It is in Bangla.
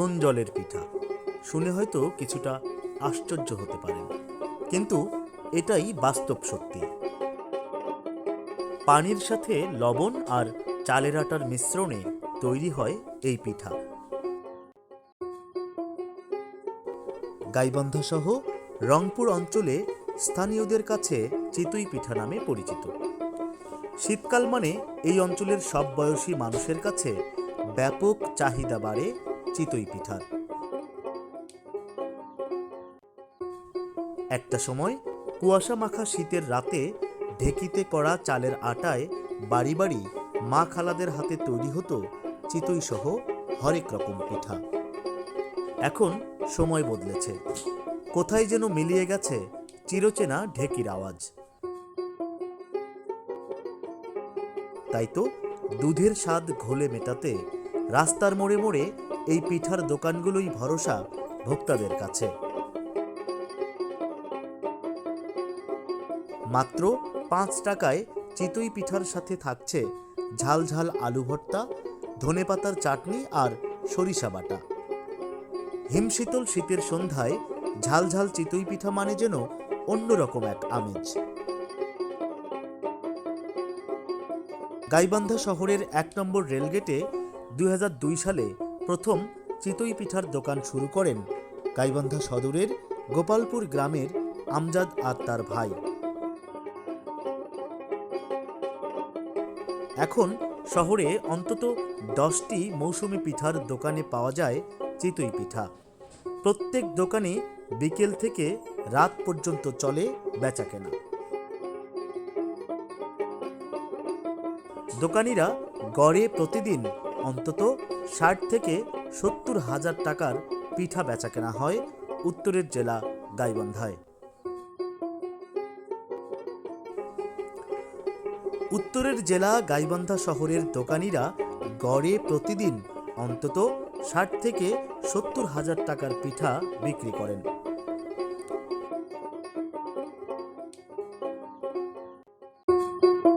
লবণ জলের পিঠা। শুনে হয়তো কিছুটা আশ্চর্য হতে পারেন। কিন্তু এটাই বাস্তব সত্যি। পানির সাথে লবণ আর চালের আটার মিশ্রণে তৈরি হয় এই পিঠা। গাইবান্ধা সহ রংপুর অঞ্চলে স্থানীয়দের কাছে চিতুই পিঠা নামে পরিচিত। শীতকাল মানে এই অঞ্চলের সব বয়সী মানুষের কাছে ব্যাপক চাহিদা বাড়ে চিতই পিঠার। একটা সময় কুয়াশা মাখা শীতের রাতে ঢেকিতে করা চালের আটায় বাড়ি বাড়ি মা খালাদের হাতে তৈরি হতো চিতই সহ হরেক রকম পিঠা। এখন সময় বদলেছে। কোথায় যেন মিলিয়ে গেছে চিরচেনা ঢেকির আওয়াজ। তাই তো দুধের স্বাদ ঘোলে মেটাতে রাস্তার মোড়ে মোড়ে এই পিঠার দোকানগুলোই ভরসা ভোক্তাদের কাছে। মাত্র পাঁচ টাকায় চিতই পিঠার সাথে থাকছে ঝাল ঝাল আলু ভর্তা ধনেপাতার চাটনি আর সরিষা বাটা। হিমশীতল শীতের সন্ধ্যায় ঝাল ঝাল চিতই পিঠা মানে যেন অন্যরকম এক আমেজ। গাইবান্ধা শহরের এক নম্বর রেলগেটে দুই হাজার দুই সালে প্রথম চিতই পিঠার দোকান শুরু করেন গাইবান্ধা সদরের গোপালপুর গ্রামের আমজাদ আর তার ভাই। এখন শহরে অন্তত দশটি মৌসুমি পিঠার দোকানে পাওয়া যায় চিতই পিঠা। প্রত্যেক দোকানে বিকেল থেকে রাত পর্যন্ত চলে বেচাকেনা। দোকানিরা গড়ে প্রতিদিন অন্তত ষাট থেকে সত্তর হাজার টাকার পিঠা বেচাকেনা হয় উত্তরের জেলা গাইবন্ধায়। উত্তরের জেলা গাইবন্ধা শহরের দোকানিরা গড়ে প্রতিদিন অন্তত ষাট থেকে সত্তর হাজার টাকার পিঠা বিক্রি করেন। thank you